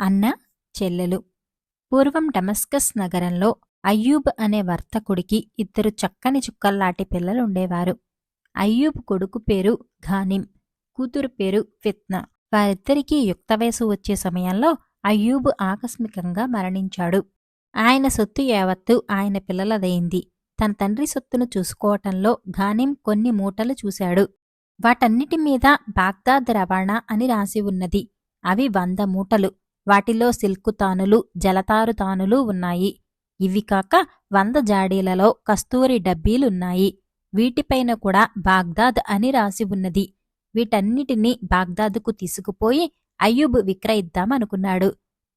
అన్న చెల్లెలు. పూర్వం డమస్కస్ నగరంలో అయ్యూబ్ అనే వర్తకుడికి ఇద్దరు చక్కని చుక్కల్లాటి పిల్లలుండేవారు. అయ్యూబ్ కొడుకు పేరు ఘానిం కూతురు పేరు ఫిత్నా. వారిద్దరికీ యుక్త వయసు వచ్చే సమయంలో అయ్యూబ్ ఆకస్మికంగా మరణించాడు. ఆయన సొత్తు యావత్తు ఆయన పిల్లలదైంది తన తండ్రి సొత్తును చూసుకోవటంలో ఘానిం కొన్ని మూటలు చూశాడు. వాటన్నిటి మీద బాగ్దాద్ రవాణా అని రాసి ఉన్నది. అవి వంద మూటలు. వాటిలో సిల్కు తానులు జలతారు తానులు ఉన్నాయి. ఇవి కాక వంద జాడీలలో కస్తూరి డబ్బీలున్నాయి. వీటిపైన కూడా బాగ్దాద్ అని రాసి ఉన్నది. వీటన్నిటినీ బాగ్దాదుకు తీసుకుపోయి అయ్యూబ్ విక్రయిద్దామనుకున్నాడు.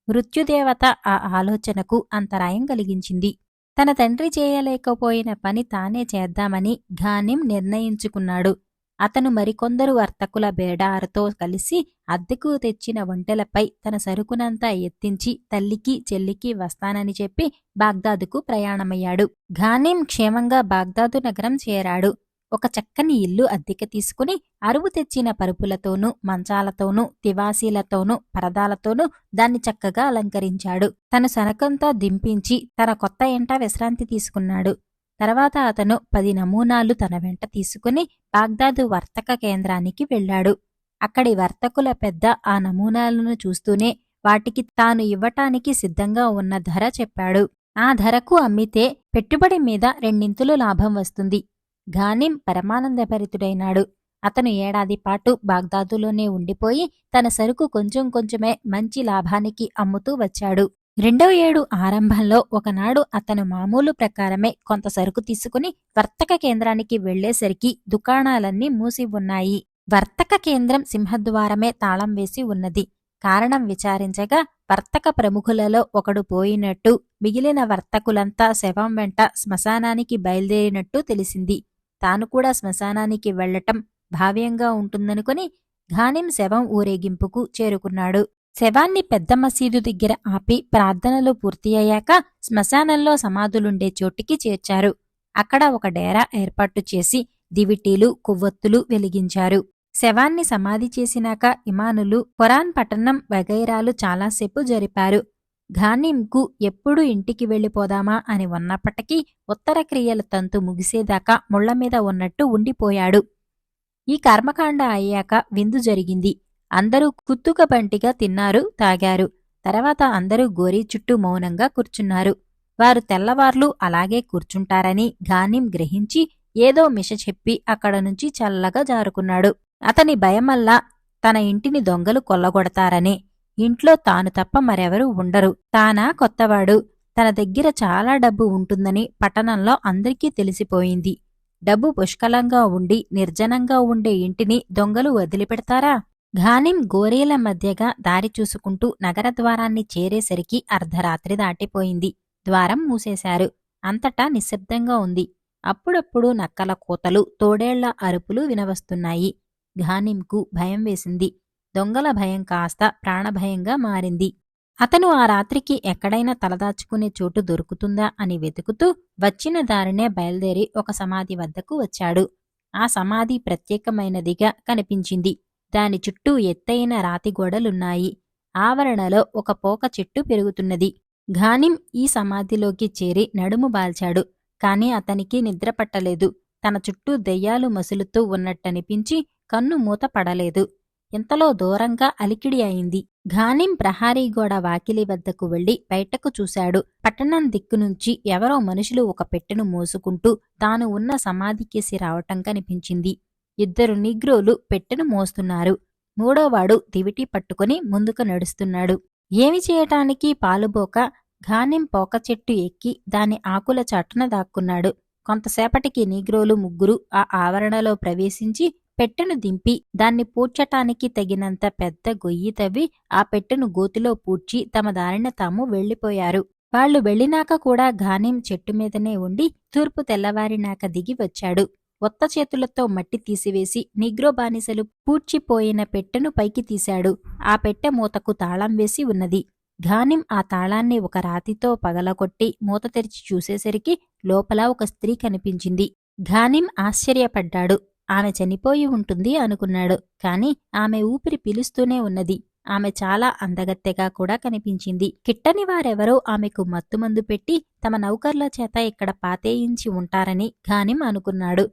మృత్యుదేవత ఆ ఆలోచనకు అంతరాయం కలిగించింది. తన తండ్రి చేయలేకపోయిన పని తానే చేద్దామని ఘానిం నిర్ణయించుకున్నాడు. అతను మరికొందరు వర్తకుల బేడారుతో కలిసి అద్దెకు తెచ్చిన ఒంటెలపై తన సరుకునంతా ఎత్తించి తల్లికి చెల్లికి వస్తానని చెప్పి బాగ్దాదుకు ప్రయాణమయ్యాడు. ఘానిం క్షేమంగా బాగ్దాదు నగరం చేరాడు. ఒక చక్కని ఇల్లు అద్దెకి తీసుకుని అరువు తెచ్చిన పరుపులతోనూ మంచాలతోనూ తివాసీలతోనూ పరదాలతోనూ దాన్ని చక్కగా అలంకరించాడు. తన సనకంతా దింపించి తన కొత్త ఎంట విశ్రాంతి తీసుకున్నాడు. తర్వాత అతను పది నమూనాలు తన వెంట తీసుకుని బాగ్దాదు వర్తక కేంద్రానికి వెళ్ళాడు. అక్కడి వర్తకుల పెద్ద ఆ నమూనాలను చూస్తూనే వాటికి తాను ఇవ్వటానికి సిద్ధంగా ఉన్న ధర చెప్పాడు. ఆ ధరకు అమ్మితే పెట్టుబడి మీద రెండింతులు లాభం వస్తుంది. ఘానిం పరమానందభరితుడైనాడు. అతను ఏడాది పాటు బాగ్దాదులోనే ఉండిపోయి తన సరుకు కొంచెం కొంచెమే మంచి లాభానికి అమ్ముతూ వచ్చాడు. రెండో ఏడు ఆరంభంలో ఒకనాడు అతను మామూలు ప్రకారమే కొంత సరుకు తీసుకుని వర్తక కేంద్రానికి వెళ్ళేసరికి దుకాణాలన్నీ మూసి ఉన్నాయి. వర్తక కేంద్రం సింహద్వారమే తాళం వేసి ఉన్నది. కారణం విచారించగా వర్తక ప్రముఖులలో ఒకడు పోయినట్టు మిగిలిన వర్తకులంతా శవం వెంట శ్మశానానికి బయలుదేరినట్టు తెలిసింది. తాను కూడా శ్మశానానికి వెళ్ళటం భావ్యంగా ఉంటుందనుకుని ఘానిం శవం ఊరేగింపుకు చేరుకున్నాడు. శవాన్ని పెద్ద మసీదు దగ్గర ఆపి ప్రార్థనలు పూర్తి అయ్యాక శ్మశానంలో సమాధులుండే చోటికి చేర్చారు. అక్కడ ఒక డేరా ఏర్పాటు చేసి దివిటీలు కొవ్వొత్తులు వెలిగించారు. శవాన్ని సమాధి చేసినాక ఇమానులు ఖురాన్ పట్టణం వగైరాలు చాలాసేపు జరిపారు. ఘానింకు ఎప్పుడు ఇంటికి వెళ్ళిపోదామా అని ఉన్నప్పటికీ ఉత్తర క్రియల తంతు ముగిసేదాకా ముళ్ళమీద ఉన్నట్టు ఉండిపోయాడు. ఈ కర్మకాండ అయ్యాక విందు జరిగింది. అందరూ కుత్తుక బంటిగా తిన్నారు తాగారు. తర్వాత అందరూ గోరీ చుట్టూ మౌనంగా కూర్చున్నారు. వారు తెల్లవార్లు అలాగే కూర్చుంటారని ఘానిం గ్రహించి ఏదో మిష చెప్పి అక్కడ నుంచి చల్లగా జారుకున్నాడు. అతని భయమల్లా తన ఇంటిని దొంగలు కొల్లగొడతారని. ఇంట్లో తాను తప్ప మరెవరూ ఉండరు. తానా కొత్తవాడు. తన దగ్గర చాలా డబ్బు ఉంటుందని పట్టణంలో అందరికీ తెలిసిపోయింది. డబ్బు పుష్కలంగా ఉండి నిర్జనంగా ఉండే ఇంటిని దొంగలు వదిలిపెడతారా? ఘానిం గోరీల మధ్యగా దారి చూసుకుంటూ నగర ద్వారాన్ని చేరేసరికి అర్ధరాత్రి దాటిపోయింది. ద్వారం మూసేశారు. అంతటా నిశ్శబ్దంగా ఉంది. అప్పుడప్పుడు నక్కల కోతలు తోడేళ్ళ అరుపులు వినవస్తున్నాయి. ఘానింకు భయం వేసింది. దొంగల భయం కాస్త ప్రాణభయంగా మారింది. అతను ఆ రాత్రికి ఎక్కడైనా తలదాచుకునే చోటు దొరుకుతుందా అని వెతుకుతూ వచ్చిన దారినే బయలుదేరి ఒక సమాధి వద్దకు వచ్చాడు. ఆ సమాధి ప్రత్యేకమైనదిగా కనిపించింది. దాని చుట్టూ ఎత్తైన రాతి గోడలున్నాయి. ఆవరణలో ఒక పోక చెట్టు పెరుగుతున్నది. ఘానిం ఈ సమాధిలోకి చేరి నడుము బాల్చాడు. కాని అతనికి నిద్ర పట్టలేదు. తన చుట్టూ దెయ్యాలు మసులుతూ ఉన్నట్టనిపించి కన్ను మూత పడలేదు. ఇంతలో దూరంగా అలికిడి అయింది. ఘానిం ప్రహారీగోడ వాకిలి వద్దకు వెళ్ళి బయటకు చూశాడు. పట్టణం దిక్కునుంచి ఎవరో మనుషులు ఒక పెట్టెను మోసుకుంటూ తాను ఉన్న సమాధికేసి రావటం కనిపించింది. ఇద్దరు నిగ్రోలు పెట్టెను మోస్తున్నారు. మూడోవాడు దివిటి పట్టుకుని ముందుకు నడుస్తున్నాడు. ఏమి చేయటానికి పాలుబోక ఘానిం పోక చెట్టు ఎక్కి దాని ఆకుల చాటున దాక్కున్నాడు. కొంతసేపటికి నీగ్రోలు ముగ్గురు ఆ ఆవరణలో ప్రవేశించి పెట్టెను దింపి దాన్ని పూడ్చటానికి తగినంత పెద్ద గొయ్యి తవ్వి ఆ పెట్టెను గోతిలో పూడ్చి తమ దారిన తాము వెళ్ళిపోయారు వాళ్ళు వెళ్ళినాక కూడా ఘానిం చెట్టు మీదనే ఉండి తూర్పు తెల్లవారినాక దిగి వచ్చాడు. ఒత్త చేతులతో మట్టి తీసివేసి నిగ్రో బానిసలు పూడ్చిపోయిన పెట్టెను పైకి తీశాడు. ఆ పెట్టె మూతకు తాళం వేసి ఉన్నది. ఘానిం ఆ తాళాన్ని ఒక రాతితో పగలగొట్టి మూత తెరిచి చూసేసరికి లోపల ఒక స్త్రీ కనిపించింది. ఘానిం ఆశ్చర్యపడ్డాడు. ఆమె చనిపోయి ఉంటుంది అనుకున్నాడు. కాని ఆమె ఊపిరి పీలుస్తూనే ఉన్నది. ఆమె చాలా అందగత్తెగా కూడా కనిపించింది. కిట్టని వారెవరో ఆమెకు మత్తుమందు పెట్టి తమ నౌకర్ల చేత ఇక్కడ పాతేయించి ఉంటారని ఘానిం అనుకున్నాడు.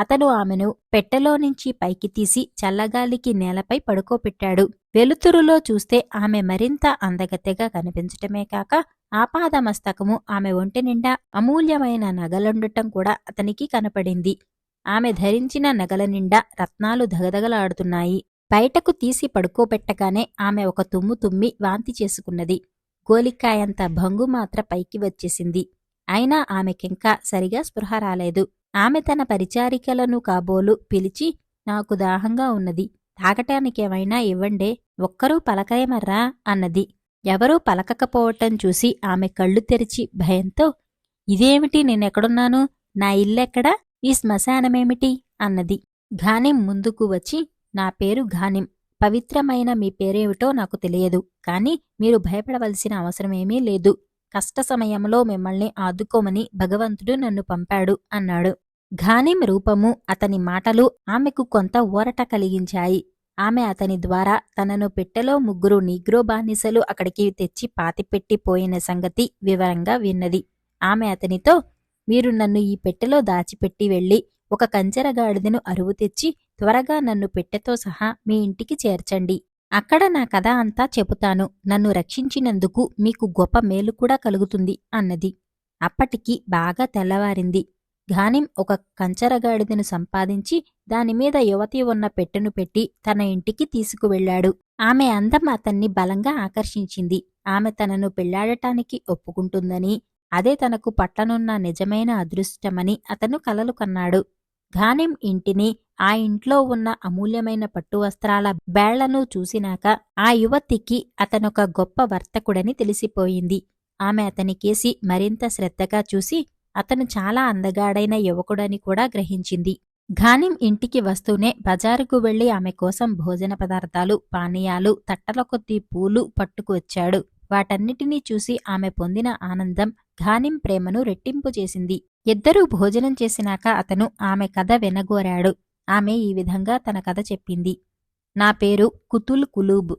అతను ఆమెను పెట్టెలో నుంచి పైకి తీసి చల్లగాలికి నేలపై పడుకోపెట్టాడు. వెలుతురులో చూస్తే ఆమె మరింత అందగత్తెగా కనిపించటమే కాక ఆపాదమస్తకము ఆమె ఒంటి నిండా అమూల్యమైన నగలుండటం కూడా అతనికి కనపడింది. ఆమె ధరించిన నగల నిండా రత్నాలు దగదగలాడుతున్నాయి బయటకు తీసి పడుకోబెట్టగానే ఆమె ఒక తుమ్ము తుమ్మి వాంతి చేసుకున్నది. గోలికాయంత భంగు మాత్ర పైకి వచ్చేసింది. అయినా ఆమెకింకా సరిగా స్పృహ రాలేదు. ఆమె తన పరిచారికలను కాబోలు పిలిచి నాకు దాహంగా ఉన్నది. తాగటానికేమైనా ఇవ్వండే ఒక్కరూ పలకరేమర్రా అన్నది. ఎవరూ పలకకపోవటం చూసి ఆమె కళ్ళు తెరిచి భయంతో ఇదేమిటి నేనెక్కడున్నాను? నా ఇల్లెక్కడా? ఈ శ్మశానమేమిటి? అన్నది. ఘానిం ముందుకు వచ్చి నా పేరు ఘానిం. పవిత్రమైన మీ పేరేమిటో నాకు తెలియదు. కాని మీరు భయపడవలసిన అవసరమేమీ లేదు. కష్ట సమయంలో మిమ్మల్ని ఆదుకోమని భగవంతుడు నన్ను పంపాడు అన్నాడు. ఘానిం రూపము అతని మాటలు ఆమెకు కొంత ఊరట కలిగించాయి. ఆమె అతని ద్వారా తనను పెట్టెలో ముగ్గురు నీగ్రో బానిసలు అక్కడికి తెచ్చి పాతిపెట్టిపోయిన సంగతి వివరంగా విన్నది. ఆమె అతనితో మీరు నన్ను ఈ పెట్టెలో దాచిపెట్టి వెళ్ళి ఒక కంచెరగాడిదను అరువు తెచ్చి త్వరగా నన్ను పెట్టెతో సహా మీ ఇంటికి చేర్చండి. అక్కడ నా కథ అంతా చెబుతాను. నన్ను రక్షించినందుకు మీకు గొప్ప మేలు కూడా కలుగుతుంది అన్నది. అప్పటికి బాగా తెల్లవారింది. ఘానిం ఒక కంచరగాడిదను సంపాదించి దానిమీద యువతి ఉన్న పెట్టెను పెట్టి తన ఇంటికి తీసుకువెళ్ళాడు ఆమె అందం అతన్ని బలంగా ఆకర్షించింది. ఆమె తనను పెళ్ళాడటానికి ఒప్పుకుంటుందని అదే తనకు పట్టనున్న నిజమైన అదృష్టమని అతను కలలు కన్నాడు. ఘానిం ఇంటిని ఆ ఇంట్లో ఉన్న అమూల్యమైన పట్టు వస్త్రాల బేళ్ళను చూసినాక ఆ యువతికి అతనొక గొప్ప వర్తకుడని తెలిసిపోయింది. ఆమె అతనికేసి మరింత శ్రద్ధగా చూసి అతను చాలా అందగాడైన యువకుడని కూడా గ్రహించింది. ఘానిం ఇంటికి వస్తూనే బజారుకు వెళ్ళి ఆమె కోసం భోజన పదార్థాలు పానీయాలు తట్టల కొద్ది పూలు పట్టుకు వచ్చాడు. వాటన్నిటినీ చూసి ఆమె పొందిన ఆనందం ఘానిం ప్రేమను రెట్టింపు చేసింది. ఇద్దరూ భోజనం చేసినాక అతను ఆమె కథ వెనగోరాడు. ఆమె ఈ విధంగా తన కథ చెప్పింది. నా పేరు కుతుల్ కులూబ్.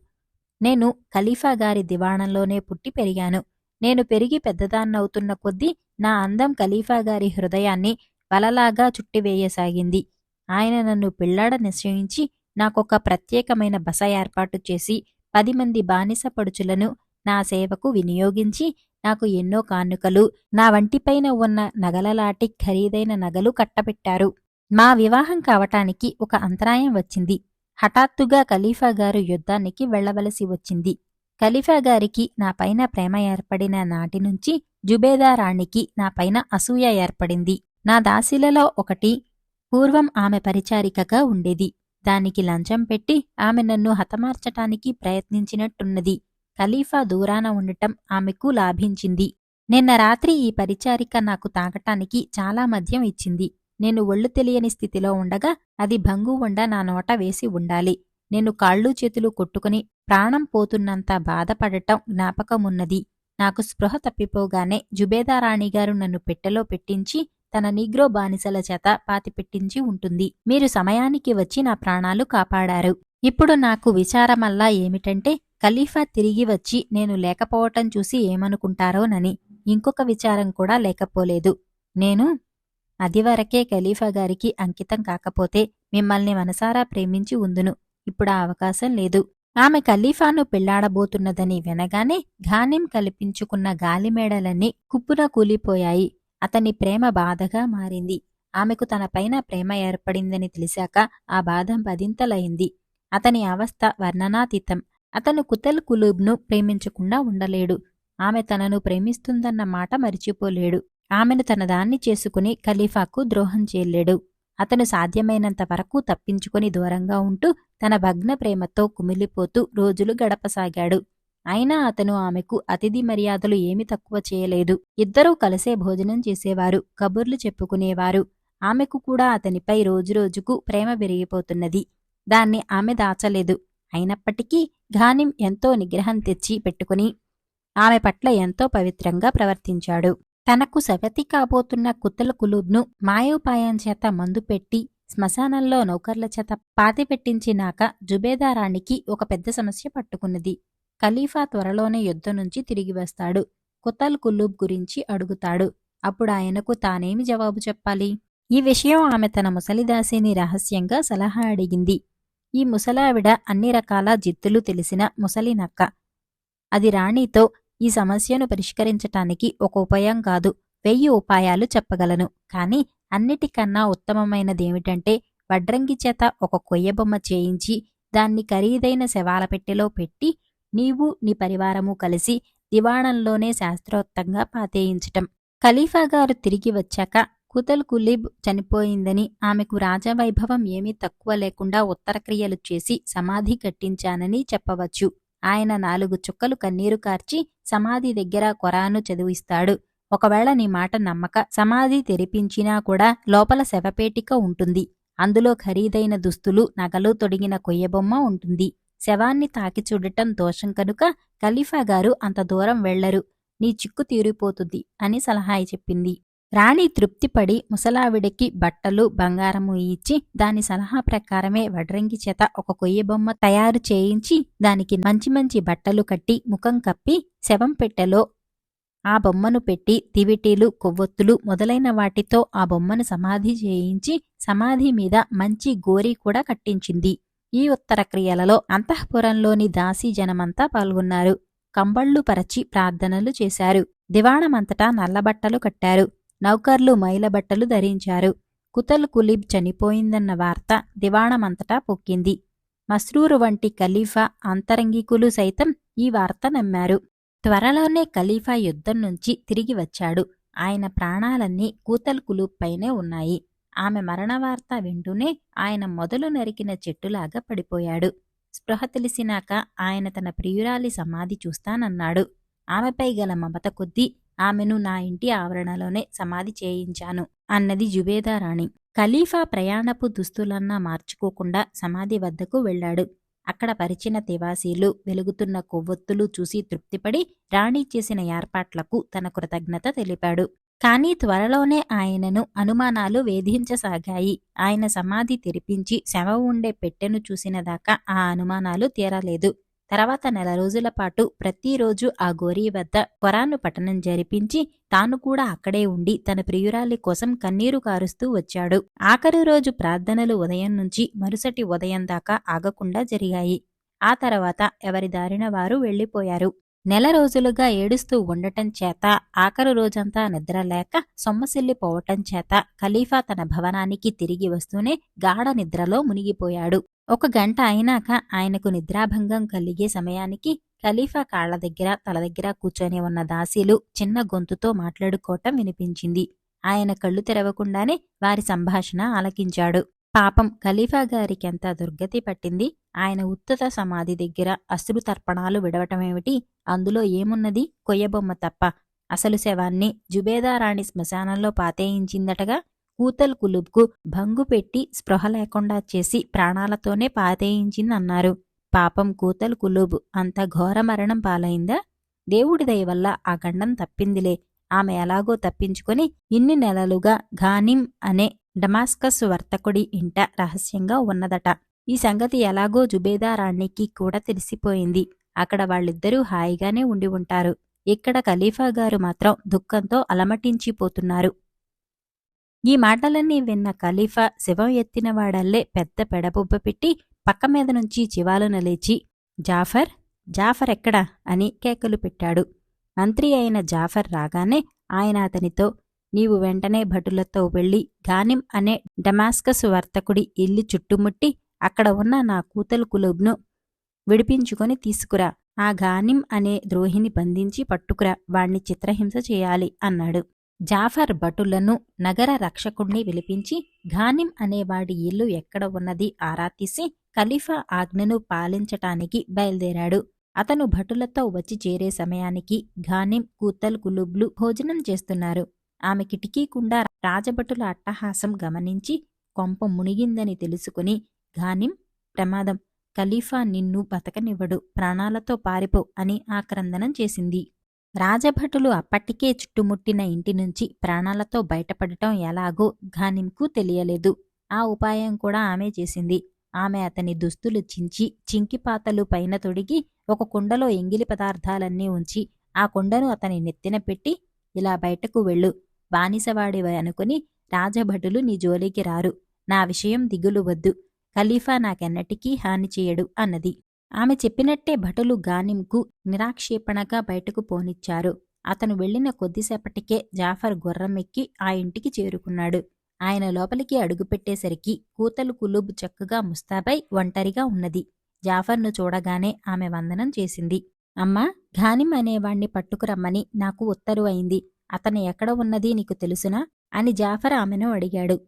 నేను ఖలీఫా గారి దివాణంలోనే పుట్టి పెరిగాను. నేను పెరిగి పెద్దదాన్నవుతున్న కొద్దీ నా అందం ఖలీఫా గారి హృదయాన్ని వలలాగా చుట్టివేయసాగింది. ఆయన నన్ను పిల్లాడ నిశ్చయించి నాకొక ప్రత్యేకమైన బస ఏర్పాటు చేసి పది మంది బానిస పడుచులను నా సేవకు వినియోగించి నాకు ఎన్నో కానుకలు నా వంటిపైన ఉన్న నగలలాటి ఖరీదైన నగలు కట్టబెట్టారు. మా వివాహం కావటానికి ఒక అంతరాయం వచ్చింది. హఠాత్తుగా ఖలీఫా గారు యుద్ధానికి వెళ్ళవలసి వచ్చింది. ఖలీఫా గారికి నా పైన ప్రేమ ఏర్పడిన నాటి నుంచి జుబేదారాణికి నాపైన నా పైన అసూయ ఏర్పడింది. నా దాసిలలో ఒకటి పూర్వం ఆమె పరిచారికగా ఉండేది. దానికి లంచం పెట్టి ఆమె నన్ను హతమార్చటానికి ప్రయత్నించినట్టున్నది. ఖలీఫా దూరాన ఉండటం ఆమెకు లాభించింది. నిన్న రాత్రి ఈ పరిచారిక నాకు తాగటానికి చాలా మద్యం ఇచ్చింది. నేను ఒళ్ళు తెలియని స్థితిలో ఉండగా అది భంగు ఉండ నా నోట వేసి ఉండాలి. నేను కాళ్ళు చేతులు కొట్టుకుని ప్రాణం పోతున్నంత బాధపడటం జ్ఞాపకమున్నది. నాకు స్పృహ తప్పిపోగానే జుబేదారాణిగారు నన్ను పెట్టెలో పెట్టించి తన నీగ్రో బానిసల చేత పాతిపెట్టించి ఉంటుంది. మీరు సమయానికి వచ్చి నా ప్రాణాలు కాపాడారు. ఇప్పుడు నాకు విచారమల్లా ఏమిటంటే ఖలీఫా తిరిగి వచ్చి నేను లేకపోవటం చూసి ఏమనుకుంటారోనని. ఇంకొక విచారం కూడా లేకపోలేదు. నేను అదివరకే ఖలీఫా గారికి అంకితం కాకపోతే మిమ్మల్ని మనసారా ప్రేమించి ఉందును. ఇప్పుడు ఆ అవకాశం లేదు. ఆమె ఖలీఫాను పెళ్ళాడబోతున్నదని వినగానే ఘానిం కల్పించుకున్న గాలిమేడలన్నీ కుప్పున కూలిపోయాయి. అతని ప్రేమ బాధగా మారింది. ఆమెకు తనపైన ప్రేమ ఏర్పడిందని తెలిసాక ఆ బాధ పదింతలైంది అతని అవస్థ వర్ణనాతీతం. అతను కుతల్ కులూబ్ను ప్రేమించకుండా ఉండలేడు. ఆమె తనను ప్రేమిస్తుందన్న మాట మరిచిపోలేడు. ఆమెను తన దాన్ని చేసుకుని ఖలీఫాకు ద్రోహం చేయలేడు. అతను సాధ్యమైనంత వరకు తప్పించుకొని దూరంగా ఉంటూ తన భగ్న ప్రేమతో కుమిలిపోతూ రోజులు గడపసాగాడు. అయినా అతను ఆమెకు అతిథి మర్యాదలు ఏమి తక్కువ చేయలేదు. ఇద్దరూ కలిసే భోజనం చేసేవారు కబుర్లు చెప్పుకునేవారు. ఆమెకు కూడా అతనిపై రోజురోజుకు ప్రేమ పెరిగిపోతున్నది. దాన్ని ఆమె దాచలేదు. అయినప్పటికీ ఘానిం ఎంతో నిగ్రహం తెచ్చి పెట్టుకుని ఆమె పట్ల ఎంతో పవిత్రంగా ప్రవర్తించాడు. తనకు సవతి కాబోతున్న కుత్తల కులూబ్ను మాయోపాయం చేత మందు పెట్టి శ్మశానంలో నౌకర్ల చేత పాతిపెట్టించినాక జుబేదారానికి ఒక పెద్ద సమస్య పట్టుకున్నది. ఖలీఫా త్వరలోనే యుద్ధం నుంచి తిరిగి వస్తాడు. కుతల్ కుల్లూబ్ గురించి అడుగుతాడు. అప్పుడు ఆయనకు తానేమి జవాబు చెప్పాలి? ఈ విషయం ఆమె తన ముసలిదాసిని రహస్యంగా సలహా అడిగింది. ఈ ముసలావిడ అన్ని రకాల జిత్తులు తెలిసిన ముసలినక్క. అది రాణితో ఈ సమస్యను పరిష్కరించటానికి ఒక ఉపాయం కాదు. వెయ్యి ఉపాయాలు చెప్పగలను. కానీ అన్నిటికన్నా ఉత్తమమైనదేమిటంటే వడ్రంగి చేత ఒక కొయ్యబొమ్మ చేయించి దాన్ని ఖరీదైన శవాల పెట్టెలో పెట్టి నీవు నీ పరివారము కలిసి దివాణంలోనే శాస్త్రోక్తంగా పాతేయించటం. ఖలీఫా గారు తిరిగి వచ్చాక కుతల్ కులీబ్ చనిపోయిందని ఆమెకు రాజవైభవం ఏమీ తక్కువ లేకుండా ఉత్తరక్రియలు చేసి సమాధి కట్టించానని చెప్పవచ్చు. ఆయన నాలుగు చుక్కలు కన్నీరు కార్చి సమాధి దగ్గర కొరాను చదివిస్తాడు. ఒకవేళ నీ మాట నమ్మక సమాధి తెరిపించినా కూడా లోపల శవపేటిక ఉంటుంది. అందులో ఖరీదైన దుస్తులు నగలు తొడిగిన కొయ్యబొమ్మ ఉంటుంది. శవాన్ని తాకి చూడటం దోషం కనుక ఖలీఫా గారు అంత దూరం వెళ్ళరు నీ చిక్కు తీరిపోతుంది అని సలహా చెప్పింది రాణి తృప్తిపడి ముసలావిడికి బట్టలు బంగారము ఇచ్చి దాని సలహా ప్రకారమే వడ్రంగి చేత ఒక కొయ్యబొమ్మ తయారు చేయించి దానికి మంచి మంచి బట్టలు కట్టి ముఖం కప్పి శవం పెట్టెలో ఆ బొమ్మను పెట్టి తివిటీలు కొవ్వొత్తులు మొదలైన వాటితో ఆ బొమ్మను సమాధి చేయించి సమాధి మీద మంచి గోరి కూడా కట్టించింది. ఈ ఉత్తర క్రియలలో అంతఃపురంలోని దాసీ జనమంతా పాల్గొన్నారు. కంబళ్ళు పరచి ప్రార్థనలు చేశారు. దివాణమంతటా నల్లబట్టలు కట్టారు. నౌకర్లు మైలబట్టలు ధరించారు. కుతల్ కులీబ్ చనిపోయిందన్న వార్త దివాణమంతటా పొక్కింది. మస్రూరు వంటి ఖలీఫా అంతరంగికులు సైతం ఈ వార్త నమ్మారు. త్వరలోనే ఖలీఫా యుద్ధం నుంచి తిరిగి వచ్చాడు. ఆయన ప్రాణాలన్నీ కూతల్ కులూబ్ పైనే ఉన్నాయి. ఆమె మరణవార్త వింటూనే ఆయన మొదలు నరికిన చెట్టులాగా పడిపోయాడు. స్పృహ తెలిసినాక ఆయన తన ప్రియురాలి సమాధి చూస్తానన్నాడు. ఆమెపై గల మమత కొద్దీ ఆమెను నా ఇంటి ఆవరణలోనే సమాధి చేయించాను అన్నది జుబేదారాణి ఖలీఫా ప్రయాణపు దుస్తులన్నా మార్చుకోకుండా సమాధి వద్దకు వెళ్ళాడు. అక్కడ పరిచిన తివాసీలు వెలుగుతున్న కొవ్వొత్తులు చూసి తృప్తిపడి రాణి చేసిన ఏర్పాట్లకు తన కృతజ్ఞత తెలిపాడు. కానీ త్వరలోనే ఆయనను అనుమానాలు వేధించసాగాయి. ఆయన సమాధి తెరిపించి శవం ఉండే పెట్టెను చూసిన దాకా ఆ అనుమానాలు తీరలేదు. తర్వాత నెల రోజుల పాటు ప్రతిరోజు ఆ గోరీ వద్ద కొరాను పఠనం జరిపించి తాను కూడా అక్కడే ఉండి తన ప్రియురాలి కోసం కన్నీరు కారుస్తూ వచ్చాడు. ఆఖరి రోజు ప్రార్థనలు ఉదయం నుంచి మరుసటి ఉదయం దాకా ఆగకుండా జరిగాయి. ఆ తర్వాత ఎవరి దారిన వారు వెళ్ళిపోయారు నెల రోజులుగా ఏడుస్తూ ఉండటం చేత ఆఖరు రోజంతా నిద్రలేక సొమ్మసిల్లిపోవటం చేత ఖలీఫా తన భవనానికి తిరిగి వస్తూనే గాఢ నిద్రలో మునిగిపోయాడు. ఒక గంట అయినాక ఆయనకు నిద్రాభంగం కలిగే సమయానికి ఖలీఫా కాళ్ళ దగ్గర తల దగ్గర కూర్చొని ఉన్న దాసీలు చిన్న గొంతుతో మాట్లాడుకోవటం వినిపించింది. ఆయన కళ్ళు తెరవకుండానే వారి సంభాషణ ఆలకించాడు. పాపం ఖలీఫా గారికెంత దుర్గతి పట్టింది? ఆయన ఉత్తత సమాధి దగ్గర అశ్రుతర్పణాలు విడవటమేమిటి? అందులో ఏమున్నది? కొయ్యబొమ్మ తప్ప. అసలు శవాన్ని జుబేదారాణి శ్మశానంలో పాతేయించిందటగా? కూతల్ కులుబ్కు భంగు పెట్టి స్పృహ లేకుండా చేసి ప్రాణాలతోనే పాతేయించిందన్నారు. పాపం కూతల్ కులుబ్ అంత ఘోర మరణం పాలైందా? దేవుడి దయ వల్ల ఆ గండం తప్పిందిలే. ఆమె ఎలాగో తప్పించుకొని ఇన్ని నెలలుగా ఘానిం అనే డమాస్కస్ వర్తకుడి ఇంట రహస్యంగా ఉన్నదట. ఈ సంగతి ఎలాగో జుబేదారాణికి కూడా తెలిసిపోయింది. అక్కడ వాళ్ళిద్దరూ హాయిగానే ఉండి ఉంటారు. ఇక్కడ ఖలీఫా గారు మాత్రం దుఃఖంతో అలమటించిపోతున్నారు. ఈ మాటలన్నీ విన్న ఖలీఫా శివం ఎత్తినవాడల్లే పెద్ద పెడబొబ్బ పెట్టి పక్క మీద నుంచి చివాలున లేచి జాఫర్ జాఫర్ ఎక్కడా? అని కేకలు పెట్టాడు. మంత్రి అయిన జాఫర్ రాగానే ఆయన అతనితో నీవు వెంటనే భటులతో వెళ్ళి గానిం అనే డమాస్కస్ వర్తకుడి ఇల్లు చుట్టుముట్టి అక్కడ ఉన్న నా కూతలు కులుబ్ను విడిపించుకొని తీసుకురా. ఆ గానిం అనే ద్రోహిని బంధించి పట్టుకురా. వాణ్ణి చిత్రహింస చేయాలి అన్నాడు. జాఫర్ భటులను నగర రక్షకుణ్ణి విలిపించి ఘానిం అనేవాడి ఇల్లు ఎక్కడ ఉన్నది ఆరా తీసి ఖలీఫా ఆజ్ఞను పాలించటానికి బయలుదేరాడు. అతను భటులతో వచ్చి చేరే సమయానికి ఘానిం కూతల్ కులుబ్లు భోజనం చేస్తున్నారు. ఆమె కిటికీకుండా రాజభటుల అట్టహాసం గమనించి కొంప మునిగిందని తెలుసుకుని ఘానిం ప్రమాదం. ఖలీఫా నిన్ను బతకనివ్వడు. ప్రాణాలతో పారిపో అని ఆక్రందనం చేసింది. రాజభటులు అప్పటికే చుట్టుముట్టిన ఇంటి నుంచి ప్రాణాలతో బయటపడటం ఎలాగో ఘానింకు తెలియలేదు. ఆ ఉపాయం కూడా ఆమె చేసింది. ఆమె అతని దుస్తులు చించి చింకిపాతలు పైన తొడిగి ఒక కుండలో ఎంగిలి పదార్థాలన్నీ ఉంచి ఆ కుండను అతని నెత్తిన పెట్టి ఇలా బయటకు వెళ్ళు. బానిసవాడివి అనుకుని రాజభటులు నీ జోలికి రారు. నా విషయం దిగులు వద్దు. ఖలీఫా నాకెన్నటికీ హాని చేయడు అన్నది. ఆమె చెప్పినట్టే భటులు గానింకు నిరాక్షేపణగా బయటకు పోనిచ్చారు. అతను వెళ్ళిన కొద్దిసేపటికే జాఫర్ గుర్రమెక్కి ఆ ఇంటికి చేరుకున్నాడు. ఆయన లోపలికి అడుగుపెట్టేసరికి కూతలు కులుబ్ చక్కగా ముస్తాబై ఒంటరిగా ఉన్నది. జాఫర్ను చూడగానే ఆమె వందనం చేసింది. అమ్మా ఘానిం అనేవాణ్ణి పట్టుకురమ్మని నాకు ఉత్తరు అయింది. అతను ఎక్కడ ఉన్నది నీకు తెలుసునా? అని జాఫర్ ఆమెను అడిగాడు.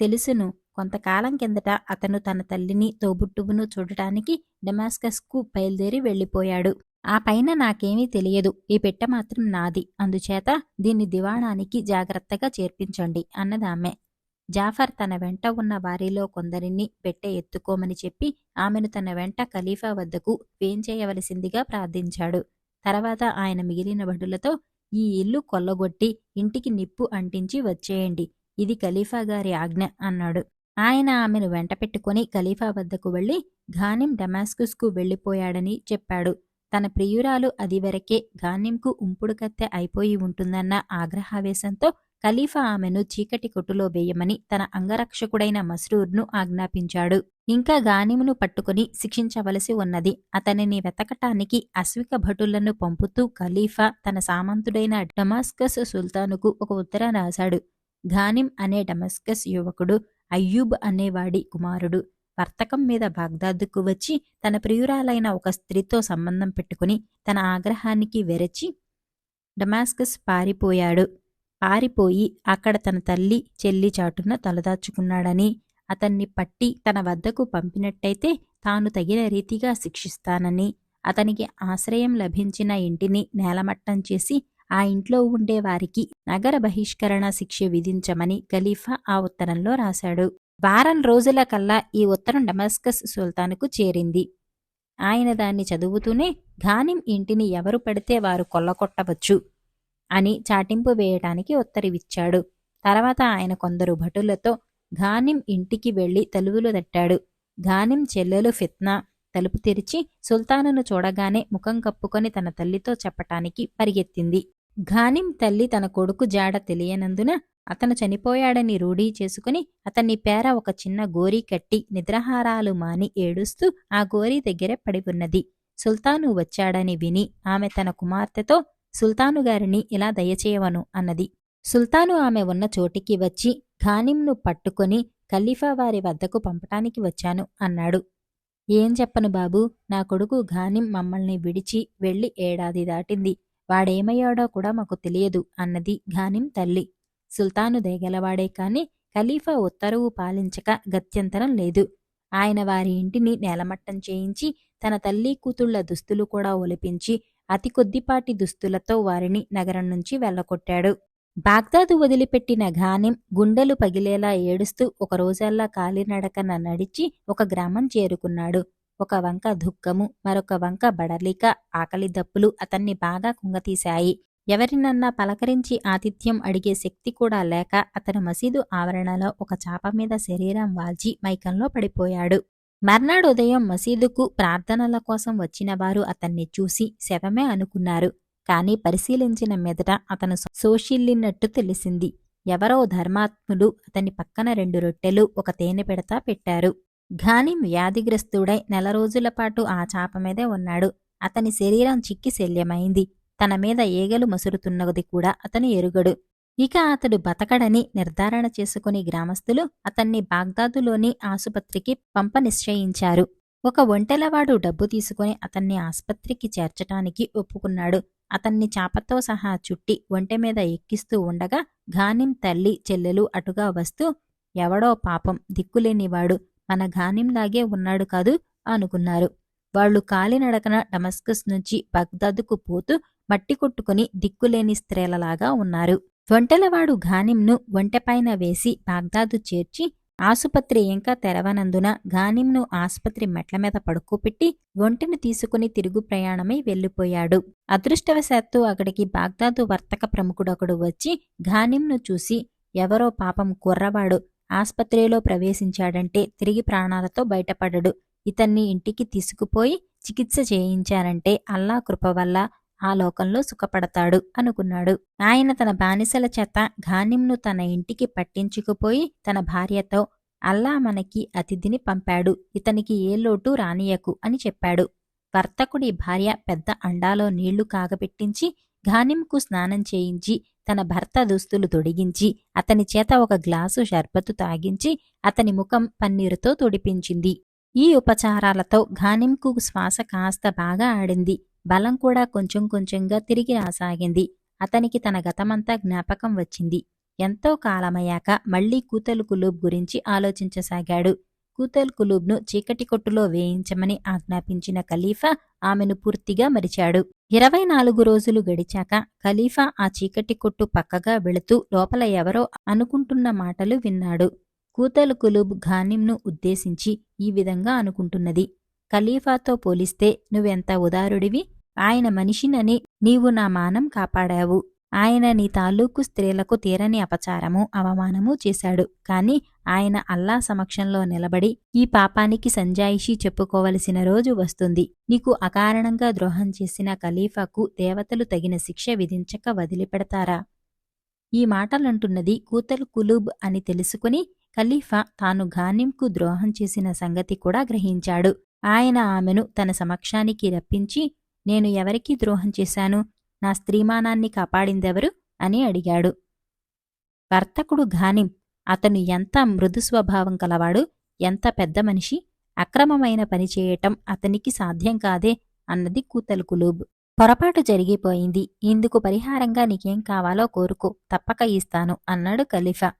తెలుసును కొంతకాలం కిందట అతను తన తల్లిని తోబుట్టువును చూడటానికి డెమాస్కస్కు బయలుదేరి వెళ్ళిపోయాడు. ఆ పైన నాకేమీ తెలియదు. ఈ పెట్టె మాత్రం నాది. అందుచేత దీన్ని దివాణానికి జాగ్రత్తగా చేర్పించండి అన్నదామె. జాఫర్ తన వెంట ఉన్న వారిలో కొందరిని పెట్టె ఎత్తుకోమని చెప్పి ఆమెను తన వెంట ఖలీఫా వద్దకు వేంచేయవలసిందిగా ప్రార్థించాడు. తర్వాత ఆయన మిగిలిన భటులతో ఈ ఇల్లు కొల్లగొట్టి ఇంటికి నిప్పు అంటించి వచ్చేయండి. ఇది ఖలీఫా గారి ఆజ్ఞ అన్నాడు. ఆయన ఆమెను వెంట పెట్టుకుని ఖలీఫా వద్దకు వెళ్ళి ఘానిం డమాస్కుస్కు వెళ్ళిపోయాడని చెప్పాడు. తన ప్రియురాలు అదివరకే ఘానింకు ఉంపుడు కత్తె అయిపోయి ఉంటుందన్న ఆగ్రహావేశంతో ఖలీఫా ఆమెను చీకటి కొట్టులో వేయమని తన అంగరక్షకుడైన మస్రూర్ను ఆజ్ఞాపించాడు. ఇంకా గానిమును పట్టుకుని శిక్షించవలసి ఉన్నది. అతనిని వెతకటానికి అశ్విక భటులను పంపుతూ ఖలీఫా తన సామంతుడైన డమాస్కస్ సుల్తానుకు ఒక ఉత్తరం రాశాడు. ఘానిం అనే డమస్కస్ యువకుడు అయ్యూబ్ అనేవాడి కుమారుడు. వర్తకం మీద బాగ్దాదుకు వచ్చి తన ప్రియురాలైన ఒక స్త్రీతో సంబంధం పెట్టుకుని తన ఆగ్రహానికి వెరచి డమాస్కస్ పారిపోయాడు. పారిపోయి అక్కడ తన తల్లి చెల్లి చాటున తలదాచుకున్నాడని అతన్ని పట్టి తన వద్దకు పంపినట్టయితే తాను తగిన రీతిగా శిక్షిస్తానని అతనికి ఆశ్రయం లభించిన ఇంటిని నేలమట్టం చేసి ఆ ఇంట్లో ఉండే వారికి నగర బహిష్కరణ శిక్ష విధించమని ఖలీఫా ఆ ఉత్తరంలో రాశాడు. వారం రోజుల కల్లా ఈ ఉత్తరం డమస్కస్ సుల్తానుకు చేరింది. ఆయన దాన్ని చదువుతూనే ఘానిం ఇంటిని ఎవరు పడితే వారు కొల్లకొట్టవచ్చు అని చాటింపు వేయటానికి ఉత్తరివిచ్చాడు. తర్వాత ఆయన కొందరు భటులతో ఘానిం ఇంటికి వెళ్ళి తలుపులు తట్టాడు. ఘానిం చెల్లెలు ఫిత్నా తలుపు తెరిచి సుల్తానును చూడగానే ముఖం కప్పుకొని తన తల్లితో చెప్పటానికి పరిగెత్తింది. ఘానిం తల్లి తన కొడుకు జాడ తెలియనందున అతను చనిపోయాడని రూఢీ చేసుకుని అతన్ని పేర ఒక చిన్న గోరీ కట్టి నిద్రహారాలు మాని ఏడుస్తూ ఆ గోరీ దగ్గర పడి ఉన్నది. సుల్తాను వచ్చాడని విని ఆమె తన కుమార్తెతో సుల్తాను గారిని ఇలా దయచేయవను అన్నది. సుల్తాను ఆమె ఉన్న చోటికి వచ్చి ఘానింను పట్టుకొని ఖలీఫా వారి వద్దకు పంపటానికి వచ్చాను అన్నాడు. ఏం చెప్పను బాబూ నా కొడుకు ఘానిం మమ్మల్ని విడిచి వెళ్ళి ఏడాది దాటింది. వాడేమయ్యాడో కూడా మాకు తెలియదు అన్నది ఘానిం తల్లి. సుల్తాను దేగలవాడే కాని ఖలీఫా ఉత్తరువు పాలించక గత్యంతరం లేదు. ఆయన వారి ఇంటిని నేలమట్టం చేయించి తన తల్లి కూతుళ్ళ దుస్తులు కూడా ఒలిపించి అతి కొద్దిపాటి దుస్తులతో వారిని నగరం నుంచి వెళ్ళగొట్టాడు. బాగ్దాదు వదిలిపెట్టిన ఘానిం గుండెలు పగిలేలా ఏడుస్తూ ఒక రోజల్లా కాలినడకన నడిచి ఒక గ్రామం చేరుకున్నాడు. ఒక వంక దుఃఖము మరొక వంక బడలిక ఆకలి దప్పులు అతన్ని బాగా కుంగతీశాయి. ఎవరినన్నా పలకరించి ఆతిథ్యం అడిగే శక్తి కూడా లేక అతను మసీదు ఆవరణలో ఒక చాప మీద శరీరం వాల్చి మైకంలో పడిపోయాడు. మర్నాడు ఉదయం మసీదుకు ప్రార్థనల కోసం వచ్చిన వారు అతన్ని చూసి శవమే అనుకున్నారు. కాని పరిశీలించిన మెదట అతను సోషిల్లినట్టు తెలిసింది. ఎవరో ధర్మాత్ములు అతని పక్కన రెండు రొట్టెలు ఒక తేనె పెడతా పెట్టారు. ఘానిం వ్యాధిగ్రస్తుడై నెల రోజుల పాటు ఆ చాప మీదే ఉన్నాడు. అతని శరీరం చిక్కి శల్యమైంది. తన మీద ఏగలు మసురుతున్నది కూడా అతను ఎరుగడు. ఇక అతడు బతకడని నిర్ధారణ చేసుకుని గ్రామస్తులు అతన్ని బాగ్దాదులోని ఆసుపత్రికి పంప నిశ్చయించారు. ఒక ఒంటెలవాడు డబ్బు తీసుకుని అతన్ని ఆసుపత్రికి చేర్చటానికి ఒప్పుకున్నాడు. అతన్ని చాపతో సహా చుట్టి ఒంటె మీద ఎక్కిస్తూ ఉండగా ఘానిం తల్లి చెల్లెలు అటుగా వస్తూ ఎవడో పాపం దిక్కులేనివాడు. మన ఘానింలాగే ఉన్నాడు కాదు అనుకున్నారు. వాళ్ళు కాలినడకన డమస్కస్ నుంచి బగ్దాదుకు పోతూ మట్టి కొట్టుకుని దిక్కులేని స్త్రీలలాగా ఉన్నారు. ఒంటెలవాడు ఘానింను ఒంటెపైన వేసి బాగ్దాదు చేర్చి ఆసుపత్రి ఇంకా తెరవనందున ఘానింను ఆసుపత్రి మెట్ల మీద పడుకోపెట్టి ఒంటిని తీసుకుని తిరుగు ప్రయాణమై వెళ్ళిపోయాడు అదృష్టవశాత్తు అక్కడికి బాగ్దాదు వర్తక ప్రముఖుడొకడు వచ్చి ఘానింను చూసి ఎవరో పాపం కుర్రవాడు ఆస్పత్రిలో ప్రవేశించాడంటే తిరిగి ప్రాణాలతో బయటపడడు. ఇతన్ని ఇంటికి తీసుకుపోయి చికిత్స చేయించారంటే అల్లా కృప వల్ల ఆ లోకంలో సుఖపడతాడు అనుకున్నాడు. ఆయన తన బానిసల చేత ఘానింను తన ఇంటికి పట్టించుకుపోయి తన భార్యతో అల్లా మనకి అతిథిని పంపాడు. ఇతనికి ఏ లోటు రానియకు అని చెప్పాడు. వర్తకుడి భార్య పెద్ద అండాలో నీళ్ళు కాగపెట్టించి ఘానింకు స్నానం చేయించి తన భర్త దుస్తులు తొడిగించి అతని చేత ఒక గ్లాసు షర్బతు తాగించి అతని ముఖం పన్నీరుతో తొడిపించింది. ఈ ఉపచారాలతో ఘానింకు శ్వాస కాస్త బాగా ఆడింది. బలం కూడా కొంచెం కొంచెంగా తిరిగి రాసాగింది. అతనికి తన గతమంతా జ్ఞాపకం వచ్చింది. ఎంతో కాలమయ్యాక మళ్ళీ కూతలు కులూబ్ గురించి ఆలోచించసాగాడు. కూతల్ కులూబ్ను చీకటి కొట్టులో వేయించమని ఆజ్ఞాపించిన ఖలీఫా ఆమెను పూర్తిగా మరిచాడు. ఇరవై నాలుగు రోజులు గడిచాక ఖలీఫా ఆ చీకటి కొట్టు పక్కగా వెళుతూ లోపల ఎవరో అనుకుంటున్న మాటలు విన్నాడు. కూతలు కులూబ్ ఘానింను ఉద్దేశించి ఈ విధంగా అనుకుంటున్నది. ఖలీఫాతో పోలిస్తే నువ్వెంత ఉదారుడివి? ఆయన మనిషినని నీవు నా మానం కాపాడావు. ఆయన నీ తాలూకు స్త్రీలకు తీరని అపచారము అవమానము చేశాడు. కాని ఆయన అల్లా సమక్షంలో నిలబడి ఈ పాపానికి సంజాయిషీ చెప్పుకోవలసిన రోజు వస్తుంది. నీకు అకారణంగా ద్రోహం చేసిన ఖలీఫాకు దేవతలు తగిన శిక్ష విధించక వదిలిపెడతారా? ఈ మాటలంటున్నది కూతల్ కులూబ్ అని తెలుసుకుని ఖలీఫా తాను ఘానింకు ద్రోహం చేసిన సంగతి కూడా గ్రహించాడు. ఆయన ఆమెను తన సమక్షానికి రప్పించి నేను ఎవరికి ద్రోహం చేశాను? నా స్త్రీమానాన్ని కాపాడిందెవరు? అని అడిగాడు. వర్తకుడు ఘానిం అతను ఎంత మృదు స్వభావం కలవాడు ఎంత పెద్ద మనిషి అక్రమమైన పనిచేయటం అతనికి సాధ్యం కాదే అన్నది కూతలు కులూబ్. పొరపాటు జరిగిపోయింది ఇందుకు పరిహారంగా నీకేం కావాలో కోరుకో తప్పక ఇస్తాను అన్నాడు ఖలీఫా.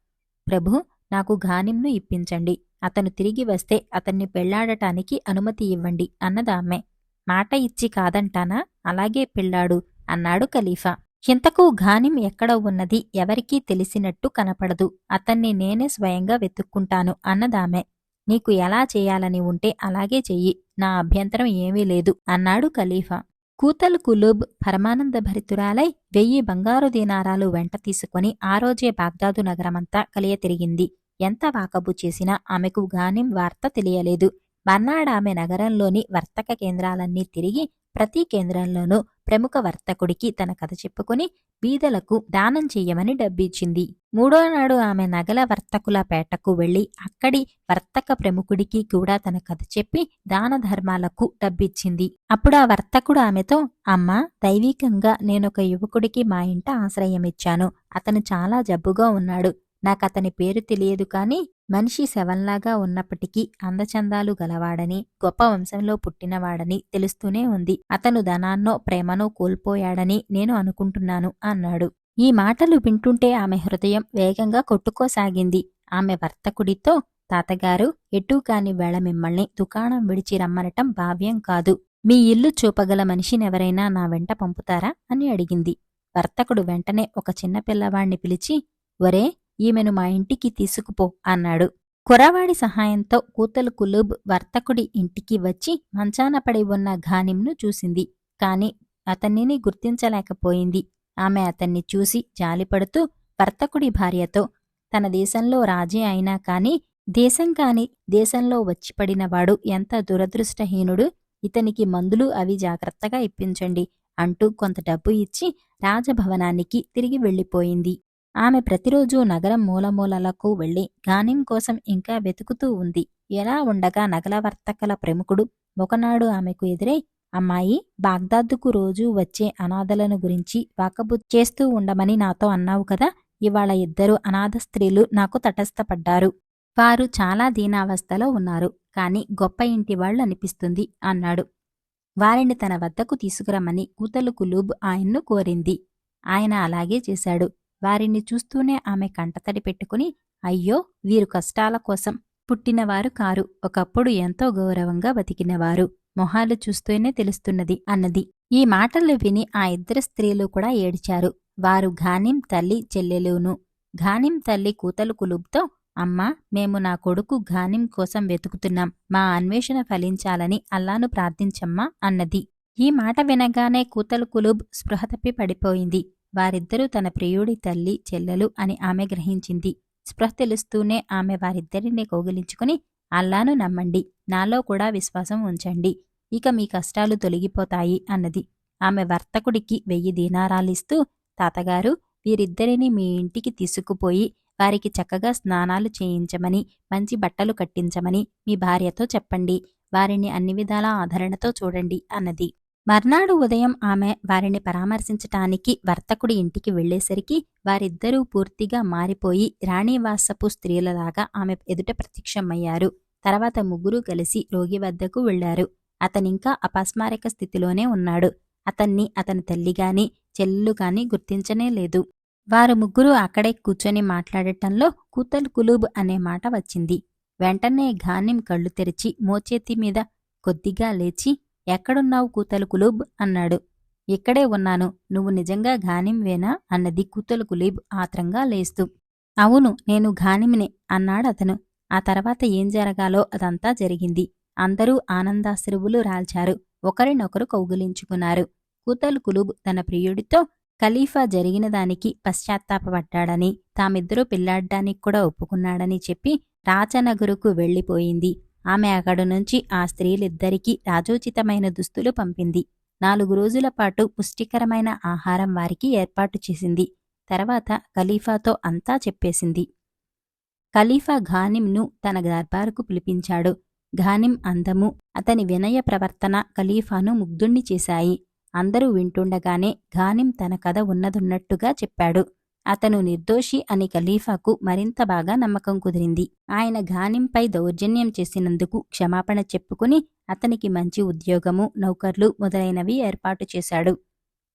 ప్రభు నాకు ఘానింను ఇప్పించండి అతను తిరిగి వస్తే అతన్ని పెళ్ళాడటానికి అనుమతి ఇవ్వండి అన్నదామె మాట ఇచ్చి కాదంటానా? అలాగే పెళ్ళాడు అన్నాడు ఖలీఫా. ఇంతకు ఘానిం ఎక్కడ ఉన్నది ఎవరికీ తెలిసినట్టు కనపడదు. అతన్ని నేనే స్వయంగా వెతుక్కుంటాను అన్నదామె. నీకు ఎలా చేయాలని ఉంటే అలాగే చెయ్యి. నా అభ్యంతరం ఏమీ లేదు అన్నాడు ఖలీఫా. కూతల్ కులూబ్ పరమానందభరితురాలై వెయ్యి బంగారు దీనారాలు వెంట తీసుకుని ఆ రోజే బాగ్దాదు నగరమంతా కలియ తిరిగింది. ఎంత వాకబు చేసినా ఆమెకు గానిం వార్త తెలియలేదు. మర్నాడామె నగరంలోని వర్తక కేంద్రాలన్నీ తిరిగి ప్రతి కేంద్రంలోనూ ప్రముఖ వర్తకుడికి తన కథ చెప్పుకుని బీదలకు దానం చెయ్యమని డబ్బిచ్చింది. మూడో నాడు ఆమె నగల వర్తకుల పేటకు వెళ్ళి అక్కడి వర్తక ప్రముఖుడికి కూడా తన కథ చెప్పి దాన ధర్మాలకు డబ్బిచ్చింది. అప్పుడు ఆ వర్తకుడు ఆమెతో అమ్మా దైవికంగా నేనొక యువకుడికి మా ఇంట ఆశ్రయమిచ్చాను. అతను చాలా జబ్బుగా ఉన్నాడు. నాకు అతని పేరు తెలియదు కాని మనిషి శవంలాగా ఉన్నప్పటికీ అందచందాలు గలవాడని గొప్ప వంశంలో పుట్టినవాడని తెలుస్తూనే ఉంది. అతను ధనాన్నో ప్రేమనో కోల్పోయాడని నేను అనుకుంటున్నాను అన్నాడు. ఈ మాటలు వింటుంటే ఆమె హృదయం వేగంగా కొట్టుకోసాగింది. ఆమె వర్తకుడితో తాతగారు ఎటూ కాని వేళ మిమ్మల్ని దుకాణం విడిచి రమ్మనటం భావ్యం కాదు. మీ ఇల్లు చూపగల మనిషినెవరైనా నా వెంట పంపుతారా? అని అడిగింది. వర్తకుడు వెంటనే ఒక చిన్న పిల్లవాణ్ణి పిలిచి ఒరే ఈమెను మా ఇంటికి తీసుకుపో అన్నాడు. కురవాడి సహాయంతో కూతలు కులూబ్ వర్తకుడి ఇంటికి వచ్చి మంచాన పడి ఉన్న ఘానింను చూసింది. కాని అతన్నిని గుర్తించలేకపోయింది. ఆమె అతన్ని చూసి జాలిపడుతూ వర్తకుడి భార్యతో తన దేశంలో రాజే అయినా కాని దేశం కాని దేశంలో వచ్చిపడినవాడు ఎంత దురదృష్టహీనుడు ఇతనికి మందులు అవి జాగ్రత్తగా ఇప్పించండి అంటూ కొంత డబ్బు ఇచ్చి రాజభవనానికి తిరిగి వెళ్ళిపోయింది. ఆమె ప్రతిరోజూ నగరం మూలమూలలకు వెళ్ళి గానిం కోసం ఇంకా వెతుకుతూ ఉంది. ఎలా ఉండగా నగల వర్తకల ప్రముఖుడు ఒకనాడు ఆమెకు ఎదురై అమ్మాయి బాగ్దాద్కు రోజూ వచ్చే అనాథలను గురించి వాకబు చేస్తూ ఉండమని నాతో అన్నావు కదా ఇవాళ ఇద్దరు అనాథ స్త్రీలు నాకు తటస్థపడ్డారు. వారు చాలా దీనావస్థలో ఉన్నారు కాని గొప్ప ఇంటి వాళ్ళు అనిపిస్తుంది అన్నాడు. వారిని తన వద్దకు తీసుకురమ్మని కూతలు కులూబ్ ఆయన్ను కోరింది. ఆయన అలాగే చేశాడు. వారిని చూస్తూనే ఆమె కంటతడి పెట్టుకుని అయ్యో వీరు కష్టాల కోసం పుట్టినవారు కారు. ఒకప్పుడు ఎంతో గౌరవంగా బతికినవారు. మొహాలు చూస్తూనే తెలుస్తున్నది అన్నది. ఈ మాటలు విని ఆ ఇద్దరు స్త్రీలు కూడా ఏడిచారు. వారు ఘానిం తల్లి చెల్లెలును. ఘానిం తల్లి కూతలు కులుబ్తో అమ్మా మేము నా కొడుకు ఘానిం కోసం వెతుకుతున్నాం. మా అన్వేషణ ఫలించాలని అల్లాను ప్రార్థించమ్మా అన్నది. ఈ మాట వినగానే కూతలు కులుబ్ స్పృహ తప్పి పడిపోయింది. వారిద్దరూ తన ప్రియుడి తల్లి చెల్లెలు అని ఆమె గ్రహించింది. స్పృహ తెలుస్తూనే ఆమె వారిద్దరిని కౌగిలించుకుని అల్లాను నమ్మండి. నాలో కూడా విశ్వాసం ఉంచండి. ఇక మీ కష్టాలు తొలగిపోతాయి అన్నది. ఆమె వర్తకుడికి వెయ్యి దీనారాలిస్తూ తాతగారు వీరిద్దరిని మీ ఇంటికి తీసుకుపోయి వారికి చక్కగా స్నానాలు చేయించమని మంచి బట్టలు కట్టించమని మీ భార్యతో చెప్పండి. వారిని అన్ని విధాల ఆదరణతో చూడండి అన్నది. మర్నాడు ఉదయం ఆమె వారిని పరామర్శించటానికి వర్తకుడి ఇంటికి వెళ్ళేసరికి వారిద్దరూ పూర్తిగా మారిపోయి రాణివాసపు స్త్రీలలాగా ఆమె ఎదుట ప్రత్యక్షమయ్యారు. తర్వాత ముగ్గురు కలిసి రోగి వద్దకు వెళ్ళారు అతనింకా అపస్మారక స్థితిలోనే ఉన్నాడు. అతన్ని అతని తల్లిగాని చెల్లెలుగాని గుర్తించనే లేదు. వారు ముగ్గురు అక్కడే కూర్చొని మాట్లాడటంలో కూతల్ కులూబ్ అనే మాట వచ్చింది. వెంటనే ఘానిం కళ్ళు తెరిచి మోచేతి మీద కొద్దిగా లేచి ఎక్కడున్నావు కూతలు కులూబ్? అన్నాడు. ఇక్కడే ఉన్నాను. నువ్వు నిజంగా ఘానింవేనా అన్నది కూతలు కులీబ్ ఆత్రంగా లేస్తూ. అవును నేను ఘానిమినే అన్నాడతను ఆ తర్వాత ఏం జరగాలో అదంతా జరిగింది. అందరూ ఆనందాశ్రువులు రాల్చారు. ఒకరినొకరు కౌగిలించుకున్నారు. కూతలు కులూబ్ తన ప్రియుడితో ఖలీఫా జరిగిన దానికి పశ్చాత్తాపపడ్డాడని తామిద్దరూ పిల్లాడ్డానికి కూడా ఒప్పుకున్నాడని చెప్పి రాచనగరుకు వెళ్ళిపోయింది. ఆమె అక్కడి నుంచి ఆ స్త్రీలిద్దరికీ రాజోచితమైన దుస్తులు పంపింది. నాలుగు రోజుల పాటు పుష్టికరమైన ఆహారం వారికి ఏర్పాటు చేసింది. తర్వాత ఖలీఫాతో అంతా చెప్పేసింది. ఖలీఫా ఘానింను తన దర్బారుకు పిలిపించాడు. ఘానిం అందము అతని వినయ ప్రవర్తన ఖలీఫాను ముగ్ధుణ్ణి చేశాయి. అందరూ వింటుండగానే ఘానిం తన కథ ఉన్నదున్నట్టుగా చెప్పాడు. అతను నిర్దోషి అని ఖలీఫాకు మరింత బాగా నమ్మకం కుదిరింది. ఆయన ఘానింపై దౌర్జన్యం చేసినందుకు క్షమాపణ చెప్పుకుని అతనికి మంచి ఉద్యోగము నౌకర్లు మొదలైనవి ఏర్పాటు చేశాడు.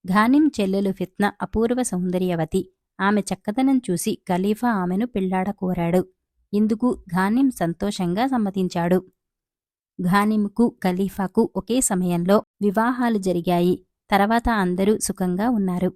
ఘానిం చెల్లెలు ఫిత్న అపూర్వ సౌందర్యవతి. ఆమె చక్కదనం చూసి ఖలీఫా ఆమెను పెళ్ళాడ కోరాడు. ఇందుకు ఘానిం సంతోషంగా సమ్మతించాడు. ఘానింకు ఖలీఫాకు ఒకే సమయంలో వివాహాలు జరిగాయి. తర్వాత అందరూ సుఖంగా ఉన్నారు.